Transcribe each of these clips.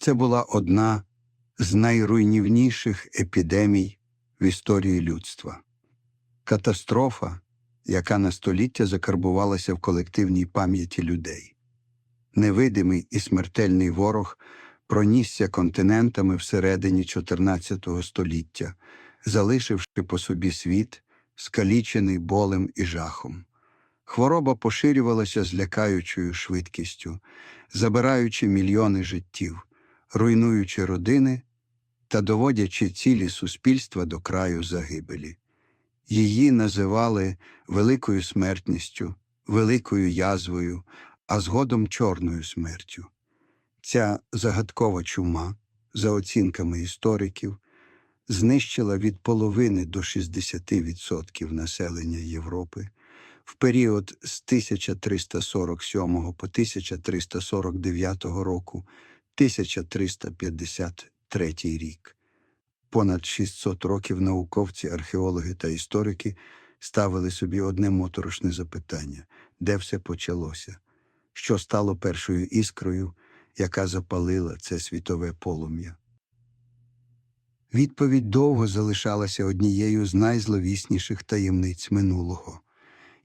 Це була одна з найруйнівніших епідемій в історії людства. Катастрофа, яка на століття закарбувалася в колективній пам'яті людей. Невидимий і смертельний ворог пронісся континентами всередині 14 століття, залишивши по собі світ, скалічений болем і жахом. Хвороба поширювалася з лякаючою швидкістю, забираючи мільйони життів, руйнуючи родини та доводячи цілі суспільства до краю загибелі. Її називали великою смертністю, великою язвою, а згодом чорною смертю. Ця загадкова чума, за оцінками істориків, знищила від половини до 60% населення Європи в період з 1347 по 1349 року 1353 рік. Понад 600 років науковці, археологи та історики ставили собі одне моторошне запитання де все почалося, що стало першою іскрою, яка запалила це світове полум'я. Відповідь довго залишалася однією з найзловісніших таємниць минулого.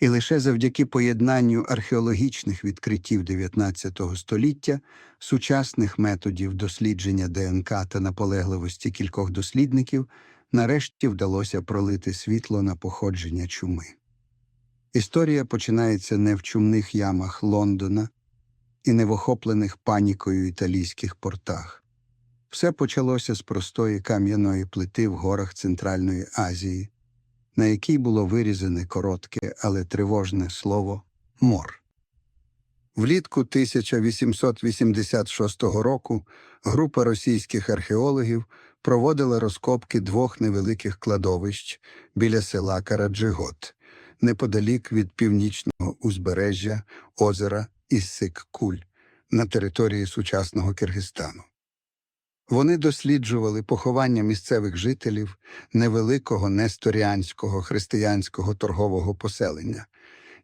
І лише завдяки поєднанню археологічних відкриттів XIX століття, сучасних методів дослідження ДНК та наполегливості кількох дослідників, нарешті вдалося пролити світло на походження чуми. Історія починається не в чумних ямах Лондона і не в охоплених панікою італійських портах. Все почалося з простої кам'яної плити в горах Центральної Азії, на якій було вирізане коротке, але тривожне слово мор. Влітку 1886 року група російських археологів проводила розкопки двох невеликих кладовищ біля села Караджигот, неподалік від північного узбережжя озера Іссик-Куль на території сучасного Киргизстану. Вони досліджували поховання місцевих жителів невеликого несторіанського християнського торгового поселення,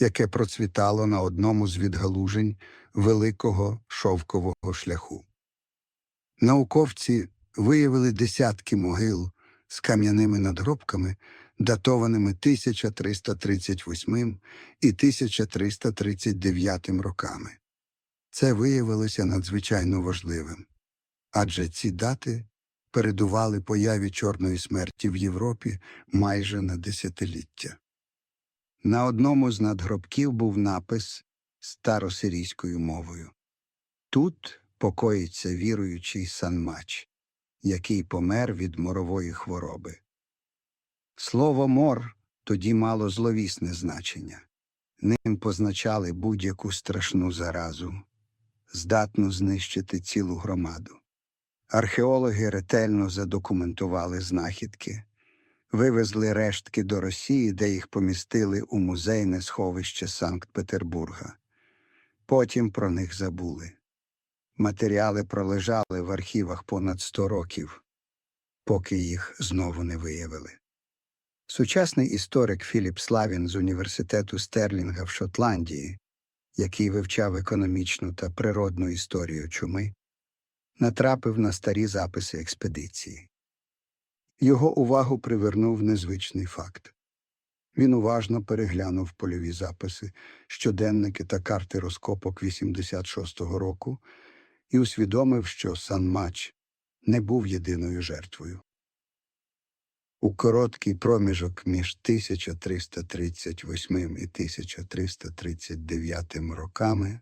яке процвітало на одному з відгалужень великого шовкового шляху. Науковці виявили десятки могил з кам'яними надгробками, датованими 1338 і 1339 роками. Це виявилося надзвичайно важливим адже ці дати передували появі чорної смерті в Європі майже на десятиліття. На одному з надгробків був напис старосирійською мовою Тут покоїться віруючий санмач, який помер від морової хвороби. Слово мор тоді мало зловісне значення. Ним позначали будь-яку страшну заразу, здатну знищити цілу громаду. Археологи ретельно задокументували знахідки, вивезли рештки до Росії, де їх помістили у музейне сховище Санкт-Петербурга. Потім про них забули. Матеріали пролежали в архівах понад 100 років, поки їх знову не виявили. Сучасний історик Філіп Славін з університету Стерлінга в Шотландії, який вивчав економічну та природну історію чуми, натрапив на старі записи експедиції. Його увагу привернув незвичний факт. Він уважно переглянув польові записи, щоденники та карти розкопок 86-го року і усвідомив, що Санмач не був єдиною жертвою. У короткий проміжок між 1338 і 1339 роками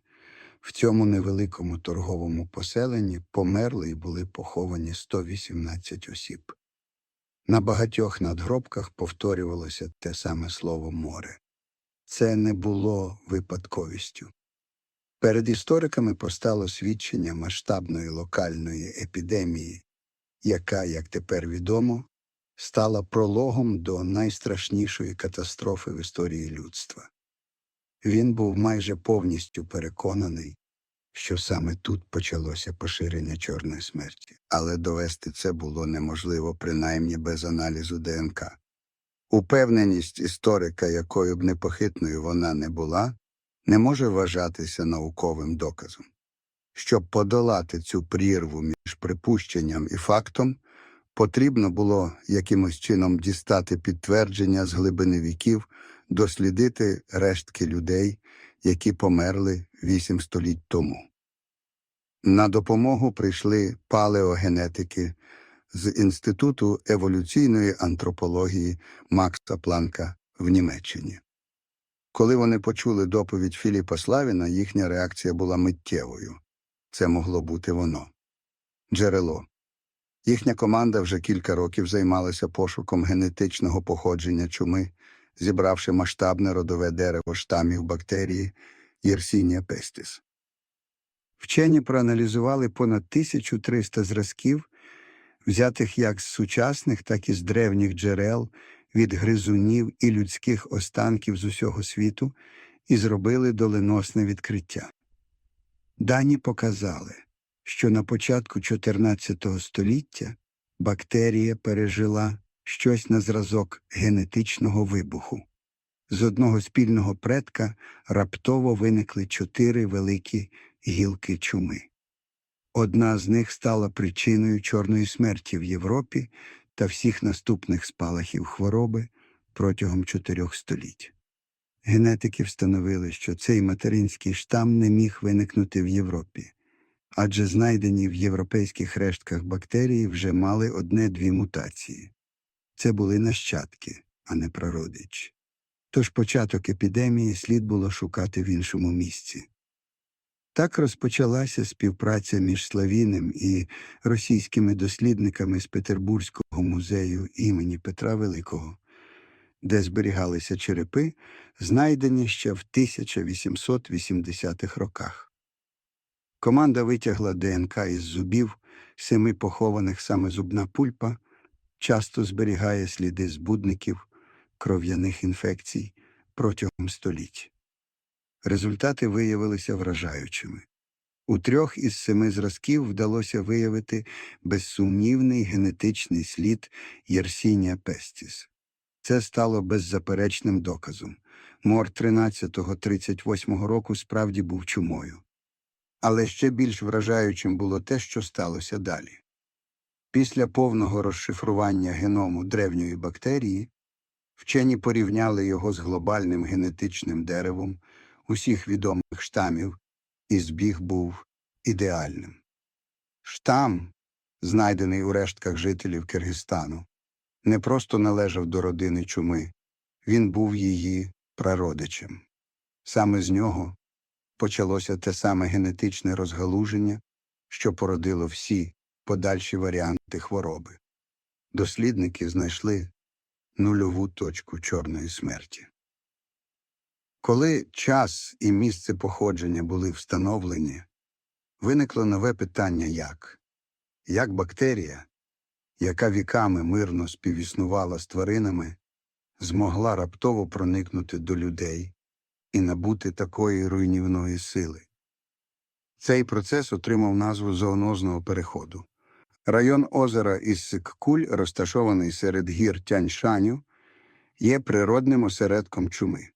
в цьому невеликому торговому поселенні померли і були поховані 118 осіб. На багатьох надгробках повторювалося те саме слово море. Це не було випадковістю. Перед істориками постало свідчення масштабної локальної епідемії, яка, як тепер відомо, стала прологом до найстрашнішої катастрофи в історії людства. Він був майже повністю переконаний, що саме тут почалося поширення чорної смерті, але довести це було неможливо принаймні без аналізу ДНК. Упевненість історика, якою б непохитною вона не була, не може вважатися науковим доказом. Щоб подолати цю прірву між припущенням і фактом, потрібно було якимось чином дістати підтвердження з глибини віків, дослідити рештки людей, які померли вісім століть тому. На допомогу прийшли палеогенетики з Інституту еволюційної антропології Макса Планка в Німеччині. Коли вони почули доповідь Філіпа Славіна, їхня реакція була миттєвою. Це могло бути воно. Джерело. Їхня команда вже кілька років займалася пошуком генетичного походження чуми, зібравши масштабне родове дерево штамів бактерії Yersinia pestis. Вчені проаналізували понад 1300 зразків, взятих як з сучасних, так і з древніх джерел, від гризунів і людських останків з усього світу, і зробили доленосне відкриття. Дані показали, що на початку 14 століття бактерія пережила щось на зразок генетичного вибуху. З одного спільного предка раптово виникли чотири великі гілки чуми. Одна з них стала причиною чорної смерті в Європі та всіх наступних спалахів хвороби протягом чотирьох століть. Генетики встановили, що цей материнський штам не міг виникнути в Європі, адже знайдені в європейських рештках бактерії вже мали одне-дві мутації. Це були нащадки, а не прародичі. Тож початок епідемії слід було шукати в іншому місці. Так розпочалася співпраця між Славіним і російськими дослідниками з Петербурзького музею імені Петра Великого, де зберігалися черепи, знайдені ще в 1880-х роках. Команда витягла ДНК із зубів, семи похованих саме зубна пульпа, часто зберігає сліди збудників, кров'яних інфекцій протягом століть. Результати виявилися вражаючими. У трьох із семи зразків вдалося виявити безсумнівний генетичний слід Yersinia pestis. Це стало беззаперечним доказом. Мор 13-38 року справді був чумою. Але ще більш вражаючим було те, що сталося далі. Після повного розшифрування геному древньої бактерії вчені порівняли його з глобальним генетичним деревом усіх відомих штамів, і збіг був ідеальним. Штам, знайдений у рештках жителів Киргизстану, не просто належав до родини чуми, він був її прародичем. Саме з нього почалося те саме генетичне розгалуження, що породило всі подальші варіанти хвороби. Дослідники знайшли нульову точку чорної смерті. Коли час і місце походження були встановлені, виникло нове питання як? Як бактерія, яка віками мирно співіснувала з тваринами, змогла раптово проникнути до людей і набути такої руйнівної сили? Цей процес отримав назву зоонозного переходу. Район озера Іссик-Куль, розташований серед гір Тяньшаню, є природним осередком чуми.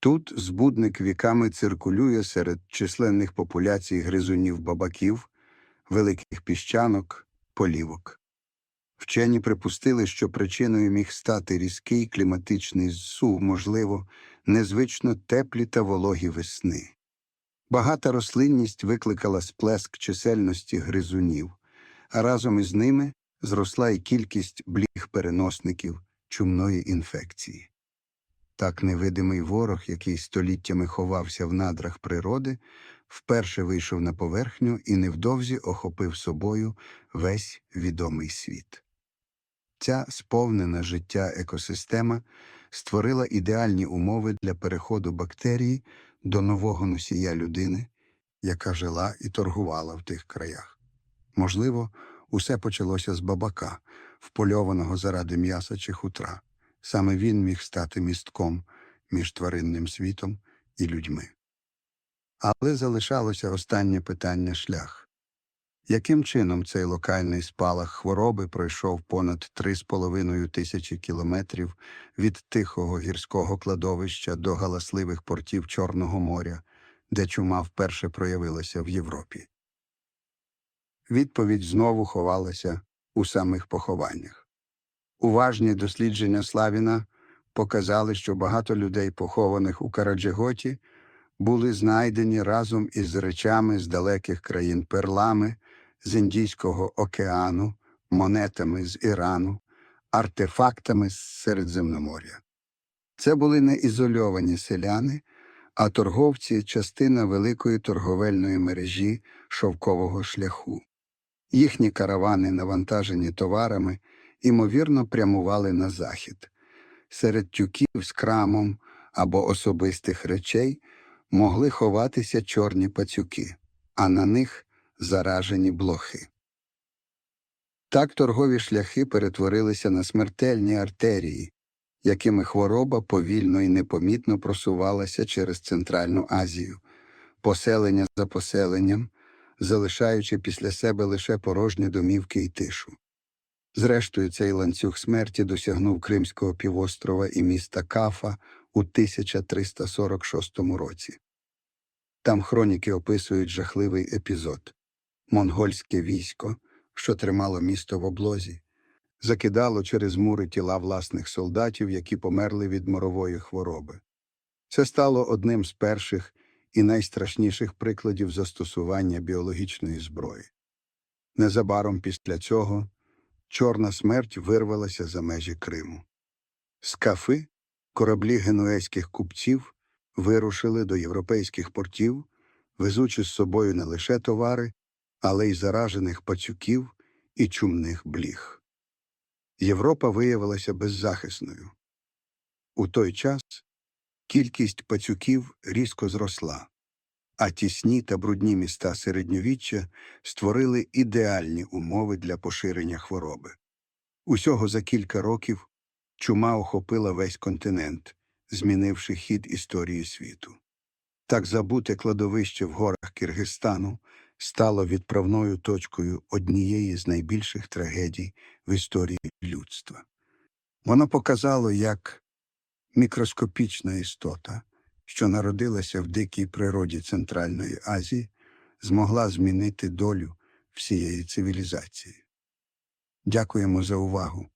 Тут збудник віками циркулює серед численних популяцій гризунів-бабаків, великих піщанок, полівок. Вчені припустили, що причиною міг стати різкий кліматичний зсув, можливо, незвично теплі та вологі весни. Багата рослинність викликала сплеск чисельності гризунів, а разом із ними зросла й кількість бліг-переносників чумної інфекції. Так невидимий ворог, який століттями ховався в надрах природи, вперше вийшов на поверхню і невдовзі охопив собою весь відомий світ. Ця сповнена життя екосистема створила ідеальні умови для переходу бактерії до нового носія людини, яка жила і торгувала в тих краях. Можливо, усе почалося з бабака, впольованого заради м'яса чи хутра. Саме він міг стати містком між тваринним світом і людьми. Але залишалося останнє питання шлях. Яким чином цей локальний спалах хвороби пройшов понад 3,5 тисячі кілометрів від тихого гірського кладовища до галасливих портів Чорного моря, де чума вперше проявилася в Європі. Відповідь знову ховалася у самих похованнях. Уважні дослідження Славіна показали, що багато людей, похованих у Караджиготі, були знайдені разом із речами з далеких країн перлами, з Індійського океану, монетами з Ірану, артефактами з Середземноморя. Це були не ізольовані селяни, а торговці частина великої торговельної мережі шовкового шляху. Їхні каравани, навантажені товарами, імовірно прямували на захід. Серед тюків з крамом або особистих речей могли ховатися чорні пацюки, а на них заражені блохи. Так торгові шляхи перетворилися на смертельні артерії, якими хвороба повільно і непомітно просувалася через Центральну Азію, поселення за поселенням, залишаючи після себе лише порожні домівки і тишу. Зрештою, цей ланцюг смерті досягнув Кримського півострова і міста Кафа у 1346 році. Там хроніки описують жахливий епізод. Монгольське військо, що тримало місто в облозі, закидало через мури тіла власних солдатів, які померли від морової хвороби. Це стало одним з перших і найстрашніших прикладів застосування біологічної зброї. Незабаром після цього чорна смерть вирвалася за межі Криму. З кафи кораблі генуезьких купців вирушили до європейських портів, везучи з собою не лише товари, але й заражених пацюків і чумних бліг. Європа виявилася беззахисною. У той час кількість пацюків різко зросла, а тісні та брудні міста середньовіччя створили ідеальні умови для поширення хвороби. Усього за кілька років чума охопила весь континент, змінивши хід історії світу. Так забуте кладовище в горах Киргизстану стало відправною точкою однієї з найбільших трагедій в історії людства. Воно показало, як мікроскопічна істота, що народилася в дикій природі Центральної Азії, змогла змінити долю всієї цивілізації. Дякуємо за увагу.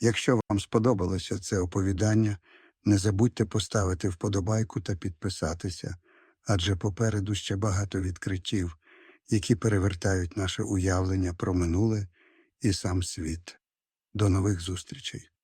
Якщо вам сподобалося це оповідання, не забудьте поставити вподобайку та підписатися, адже попереду ще багато відкриттів, які перевертають наше уявлення про минуле і сам світ. До нових зустрічей!